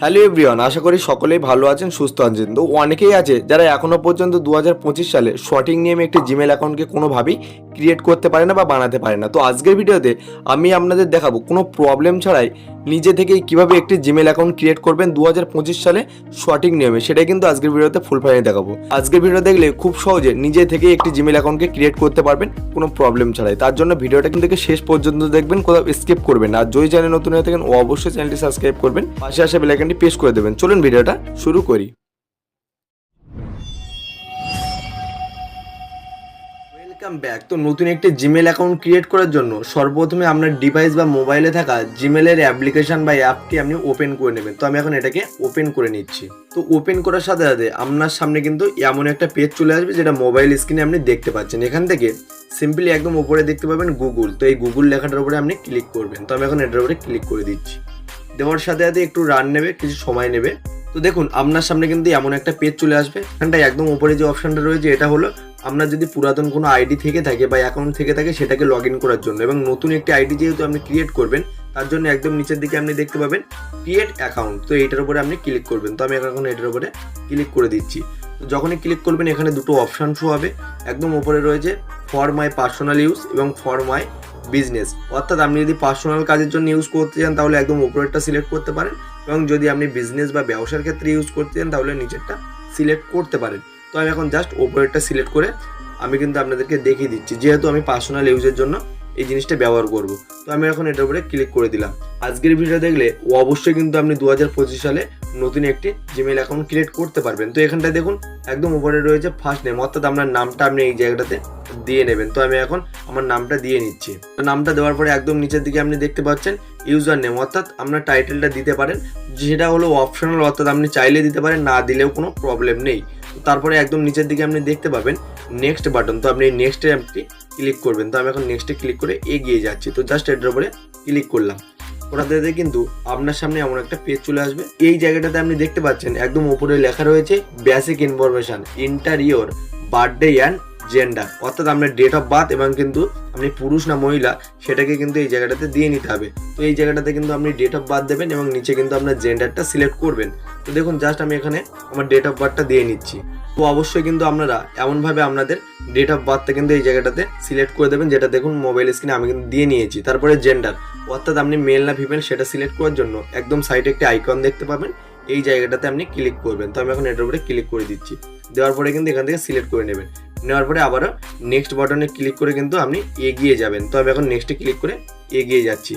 Hello everyone, আশা করি সকলেই ভালো আছেন, সুস্থ আছেন। তো অনেকেই আছে যারা এখনও পর্যন্ত দু হাজার পঁচিশ সালে শর্টিং নিয়ে একটি জিমেল অ্যাকাউন্টকে কোনোভাবেই ক্রিয়েট করতে পারে না বা বানাতে পারে না। তো আজকের ভিডিওতে আমি আপনাদের দেখাবো, কোনো প্রবলেম ছাড়াই নিজে থেকেই কীভাবে একটি জিমেল অ্যাকাউন্ট ক্রিয়েট করবেন দু হাজার পঁচিশ সালে সঠিক নিয়মে, সেটাই কিন্তু আজকের ভিডিওতে ফুল ফাইনে দেখাবো। আজকের ভিডিও দেখলে খুব সহজে নিজে থেকেই একটি জিমেল অ্যাকাউন্টকে ক্রিয়েট করতে পারবেন, কোনো প্রবলেম ছাড়াই। তার জন্য ভিডিওটা কিন্তু থেকে শেষ পর্যন্ত দেখবেন, কোথাও স্কিপ করবেন আর যদি চ্যানেল নতুন হয়ে থাকেন, অবশ্যই চ্যানেলটি সাবস্ক্রাইব করবেন, পাশে আসা বেলাইকানটি প্রেস করে দেবেন। চলুন ভিডিওটা শুরু করি। ওয়েলকাম ব্যাক তো নতুন একটি জিমেল অ্যাকাউন্ট ক্রিয়েট করার জন্য সর্বপ্রথমে আপনার ডিভাইস বা মোবাইলে থাকা জিমেলের অ্যাপ্লিকেশন বা অ্যাপটি আপনি ওপেন করে নেবেন। তো আমি এখন এটাকে ওপেন করে নিচ্ছি। তো ওপেন করার সাথে সাথে আপনার সামনে কিন্তু এমন একটা পেজ চলে আসবে যেটা মোবাইল স্ক্রিনে আপনি দেখতে পাচ্ছেন। এখান থেকে সিম্পলি একদম উপরে দেখতে পাবেন গুগল তো এই গুগল লেখাটার উপরে আপনি ক্লিক করবেন। তো আমি এখন এটার উপরে ক্লিক করে দিচ্ছি। দেওয়ার সাথে সাথে একটু রান নেবে, কিছু সময় নেবে। তো দেখুন, আপনার সামনে কিন্তু এমন একটা পেজ চলে আসবে। এখানটায় একদম উপরে যে অপশানটা রয়েছে, এটা হলো আপনার যদি পুরাতন কোনো আইডি থেকে থাকে বা অ্যাকাউন্ট থেকে থাকে, সেটাকে লগ ইন করার জন্য। এবং নতুন একটি আইডি যেহেতু আপনি ক্রিয়েট করবেন, তার জন্য একদম নিচের দিকে আপনি দেখতে পাবেন ক্রিয়েট অ্যাকাউন্ট তো এইটার উপরে আপনি ক্লিক করবেন। তো আমি এখন এটার উপরে ক্লিক করে দিচ্ছি। তো যখনই ক্লিক করবেন, এখানে দুটো অপশান শো হবে। একদম উপরে রয়েছে ফর মাই পার্সোনাল ইউজ এবং ফর মাই বিজনেস অর্থাৎ আপনি যদি পার্সোনাল কাজের জন্য ইউজ করতে চান, তাহলে একদম উপরেরটা সিলেক্ট করতে পারেন। এবং যদি আপনি বিজনেস বা ব্যবসার ক্ষেত্রে ইউজ করতে চান, তাহলে নিচেরটা সিলেক্ট করতে পারেন। তো আমি এখন জাস্ট ওপরেরটা সিলেক্ট করে আমি কিন্তু আপনাদেরকে দেখিয়ে দিচ্ছি। যেহেতু আমি পার্সোনাল ইউজের জন্য এই জিনিসটা ব্যবহার করব। তো আমি এখন এটার উপরে ক্লিক করে দিলাম। আজকের ভিডিও দেখলে অবশ্যই কিন্তু আপনি দু হাজার পঁচিশ সালে নতুন একটি জিমেল অ্যাকাউন্ট ক্রিয়েট করতে পারবেন। তো এখানটায় দেখুন, একদম উপরে রয়েছে ফার্স্ট নেম অর্থাৎ আপনার নামটা আপনি এই জায়গাটাতে দিয়ে নেবেন। তো আমি এখন আমার নামটা দিয়ে নিচ্ছি। তো নামটা দেওয়ার পরে একদম নিচের দিকে আপনি দেখতে পাচ্ছেন ইউজার নেম অর্থাৎ আপনার টাইটেলটা দিতে পারেন। যেটা হলো অপশনাল অর্থাৎ আপনি চাইলে দিতে পারেন, না দিলেও কোনো প্রবলেম নেই। তারপরে একদম নিচের দিকে আপনি দেখতে পাবেন নেক্সট বাটন তো আপনি নেক্সটে আপনি ক্লিক করবেন। তো আমি এখন নেক্সটে ক্লিক করে এগিয়ে যাচ্ছি। তো জাস্ট এটার উপরে ক্লিক করলাম। ওটাতে কিন্তু আপনার সামনে এমন একটা পেজ চলে আসবে। এই জায়গাটাতে আপনি দেখতে পাচ্ছেন একদম উপরে লেখা রয়েছে basic information enter your birthday and gender অর্থাৎ আপনার ডেট অফ বার্থ এবং কিন্তু আপনি পুরুষ না মহিলা, সেটাকে কিন্তু এই জায়গাটাতে দিয়ে নিতে হবে। তো এই জায়গাটাতে কিন্তু আপনি ডেট অফ বার্থ দেবেন এবং নিচে কিন্তু আপনার জেন্ডারটা সিলেক্ট করবেন। তো দেখুন জাস্ট আমি এখানে আমার ডেট অফ বার্থটা দিয়ে নিচ্ছি। তো অবশ্যই কিন্তু আপনারা এমনভাবে আপনাদের ডেট অফ বার্থটা কিন্তু এই জায়গাটাতে সিলেক্ট করে দেবেন, যেটা দেখুন মোবাইল স্ক্রিনে আমি কিন্তু দিয়ে নিয়েছি। তারপরে জেন্ডার অর্থাৎ আপনি মেল না ফিমেল সেটা সিলেক্ট করার জন্য একদম সাইডে একটি আইকন দেখতে পাবেন। এই জায়গাটাতে আপনি ক্লিক করবেন। তো আমি এখন এটার উপরে ক্লিক করে দিচ্ছি। দেওয়ার পরে কিন্তু এখান থেকে সিলেক্ট করে নেবেন। নেওয়ার পরে আবারও নেক্সট বাটনে ক্লিক করে কিন্তু আপনি এগিয়ে যাবেন। তো আমি এখন নেক্সটে ক্লিক করে এগিয়ে যাচ্ছি।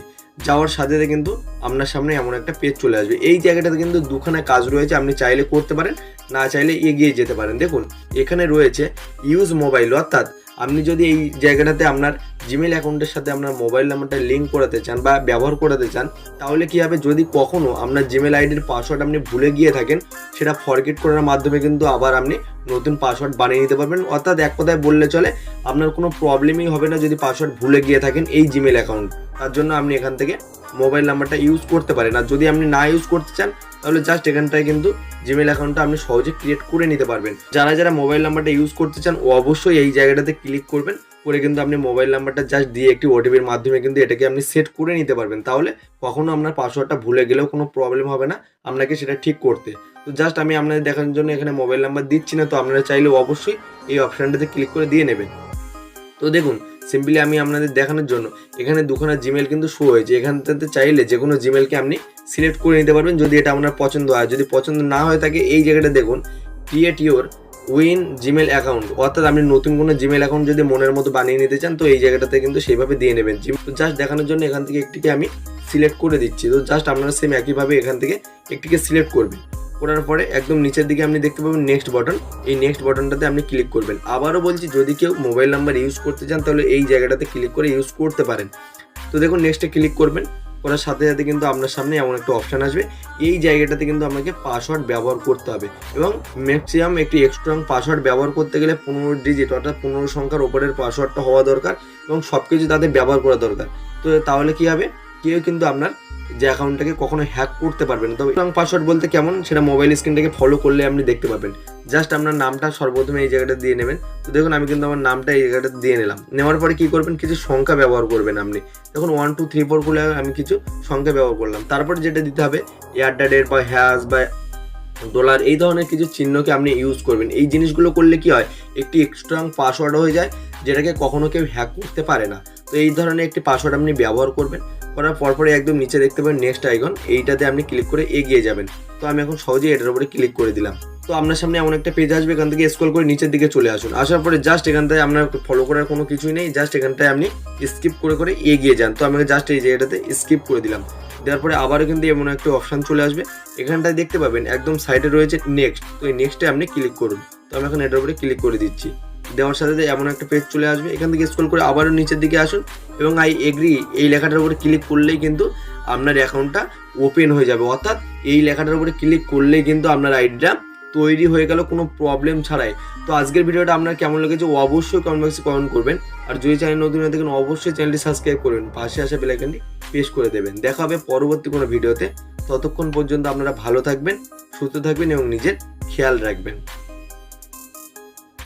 যাওয়ার সাথে সাথে কিন্তু আপনার সামনে এমন একটা পেজ চলে আসবে। এই জায়গাটাতে কিন্তু দুখানা কাজ রয়েছে, আপনি চাইলে করতে পারেন, না চাইলে এগিয়ে যেতে পারেন। দেখুন, এখানে রয়েছে ইউজ মোবাইল অর্থাৎ আপনি যদি এই জায়গাটাতে আপনার জিমেল অ্যাকাউন্টের সাথে আপনার মোবাইল নাম্বারটা লিঙ্ক করাতে চান বা ব্যবহার করাতে চান, তাহলে কি হবে? যদি কখনও আপনার জিমেল আইডির পাসওয়ার্ড আপনি ভুলে গিয়ে থাকেন, সেটা ফরগেট করার মাধ্যমে কিন্তু আবার আপনি নতুন পাসওয়ার্ড বানিয়ে নিতে পারবেন। অর্থাৎ এক কথায় বললে চলে, আপনার কোনো প্রবলেমই হবে না যদি পাসওয়ার্ড ভুলে গিয়ে থাকেন এই জিমেল অ্যাকাউন্ট তার জন্য আপনি এখান থেকে মোবাইল নাম্বারটা ইউজ করতে পারেন। আর যদি আপনি না ইউজ করতে চান, তাহলে জাস্ট এখানটায় কিন্তু জিমেল অ্যাকাউন্টটা আপনি সহজে ক্রিয়েট করে নিতে পারবেন। যারা যারা মোবাইল নাম্বারটা ইউজ করতে চান ও অবশ্যই এই জায়গাটাতে ক্লিক করবেন। করে কিন্তু আপনি মোবাইল নাম্বারটা জাস্ট দিয়ে একটি ওটিপির মাধ্যমে কিন্তু এটাকে আপনি সেট করে নিতে পারবেন। তাহলে কখনো আপনার পাসওয়ার্ডটা ভুলে গেলেও কোনো প্রবলেম হবে না আপনাকে সেটা ঠিক করতে। তো জাস্ট আমি আপনাদের দেখানোর জন্য এখানে মোবাইল নাম্বার দিচ্ছি না, তো আপনারা চাইলে অবশ্যই এই অপশানটাতে ক্লিক করে দিয়ে নেবেন। তো দেখুন সিম্পলি আমি আপনাদের দেখানোর জন্য এখানে দুখানা জিমেল কিন্তু শো হয়েছে। এখানটাতে চাইলে যে কোনো জিমেলকে আপনি সিলেক্ট করে নিতে পারবেন যদি এটা আপনার পছন্দ হয়। যদি পছন্দ না হয়ে থাকে এই জায়গাটা দেখুন create your own Gmail account অর্থাৎ আপনি নতুন কোনো জিমেল অ্যাকাউন্ট যদি মনের মতো বানিয়ে নিতে চান, তো এই জায়গাটাতে কিন্তু সেইভাবে দিয়ে নেবেন তো জাস্ট দেখানোর জন্য এখান থেকে একটিকে আমি সিলেক্ট করে দিচ্ছি। তো জাস্ট আপনারা সেম একইভাবে এখান থেকে একটিকে সিলেক্ট করবেন। করার পরে একদম নিচের দিকে আপনি দেখতে পাবেন নেক্সট বাটন এই নেক্সট বাটনটাতে আপনি ক্লিক করবেন। আবারও বলছি, যদি কেউ মোবাইল নাম্বার ইউজ করতে চান, তাহলে এই জায়গাটাতে ক্লিক করে ইউজ করতে পারেন। তো দেখুন নেক্সটে ক্লিক করবেন। করার সাথে সাথে কিন্তু আপনার সামনে এমন একটা অপশান আসবে। এই জায়গাটাতে কিন্তু আপনাকে পাসওয়ার্ড ব্যবহার করতে হবে এবং ম্যাক্সিমাম একটি এক্সট্রং পাসওয়ার্ড ব্যবহার করতে গেলে পনেরো ডিজিট অর্থাৎ পনেরো সংখ্যার ওপরের পাসওয়ার্ডটা হওয়া দরকার এবং সব কিছু তাদের ব্যবহার করা দরকার। তো তাহলে কি হবে? কেউ কিন্তু আপনার যে অ্যাকাউন্টটাকে কখনো হ্যাক করতে পারবেন তবে স্ট্রং পাসওয়ার্ড বলতে কেমন? সেটা মোবাইল স্ক্রিনটাকে ফলো করলে আপনি দেখতে পাবেন। জাস্ট আপনার নামটা সর্বপ্রথমে এই জায়গাটা দিয়ে নেবেন। তো দেখুন, আমি কিন্তু আমার নামটা এই জায়গাটা দিয়ে নিলাম। নেওয়ার পরে কি করবেন? কিছু সংখ্যা ব্যবহার করবেন আপনি। দেখুন ওয়ান টু থ্রি ফোর করলে আমি কিছু সংখ্যা ব্যবহার করলাম। তারপরে যেটা দিতে হবে এয়ারডাডের বা হ্যাশ বা ডলার এই ধরনের কিছু চিহ্নকে আপনি ইউজ করবেন। এই জিনিসগুলো করলে কি হয়? একটি স্ট্রং পাসওয়ার্ড হয়ে যায়, যেটাকে কখনো কেউ হ্যাক করতে পারে না। তো এই ধরনের একটি পাসওয়ার্ড আপনি ব্যবহার করবেন। করার পরপরে একদম নিচে দেখতে পাবেন নেক্সট আইকন এইটাতে আপনি ক্লিক করে এগিয়ে যাবেন। তো আমি এখন সহজেই এটার উপরে ক্লিক করে দিলাম। তো আপনার সামনে এমন একটা পেজ আসবে, এখান থেকে স্ক্রল করে নিচের দিকে চলে আসুন। আসার পরে জাস্ট এখান থেকে আপনার ফলো করার কোনো কিছুই নেই জাস্ট এখানটায় আপনি স্কিপ করে করে এগিয়ে যান। তো আমি জাস্ট এই জায়গাটাতে স্কিপ করে দিলাম। দেওয়ার পরে আবারও কিন্তু এমন একটা অপশান চলে আসবে। এখানটায় দেখতে পাবেন একদম সাইডে রয়েছে নেক্সট তো এই নেক্সটে আপনি ক্লিক করুন। তো আমি এখন এটার উপরে ক্লিক করে দিচ্ছি। দেওয়ার সাথে সাথে এমন একটা পেজ চলে আসবে। এখান থেকে স্ক্রল করে আবারও নিচের দিকে আসুন এবং আই এগ্রি এই লেখাটার উপরে ক্লিক করলেই কিন্তু আপনার অ্যাকাউন্টটা ওপেন হয়ে যাবে। অর্থাৎ এই লেখাটার উপরে ক্লিক করলেই কিন্তু আপনার আইডিটা তৈরি হয়ে গেল, কোনো প্রবলেম ছাড়াই। তো আজকের ভিডিওটা আপনার কেমন লেগেছে অবশ্যই কমেন্ট বক্সে কমেন্ট করবেন। আর যদি চ্যানেল নতুন হয়ে থাকেন, অবশ্যই চ্যানেলটি সাবস্ক্রাইব করবেন। পাশে আসা বেলাইকনটি প্রেস করে দেবেন। দেখা হবে পরবর্তী কোনো ভিডিওতে। ততক্ষণ পর্যন্ত আপনারা ভালো থাকবেন, সুস্থ থাকবেন এবং নিজের খেয়াল রাখবেন।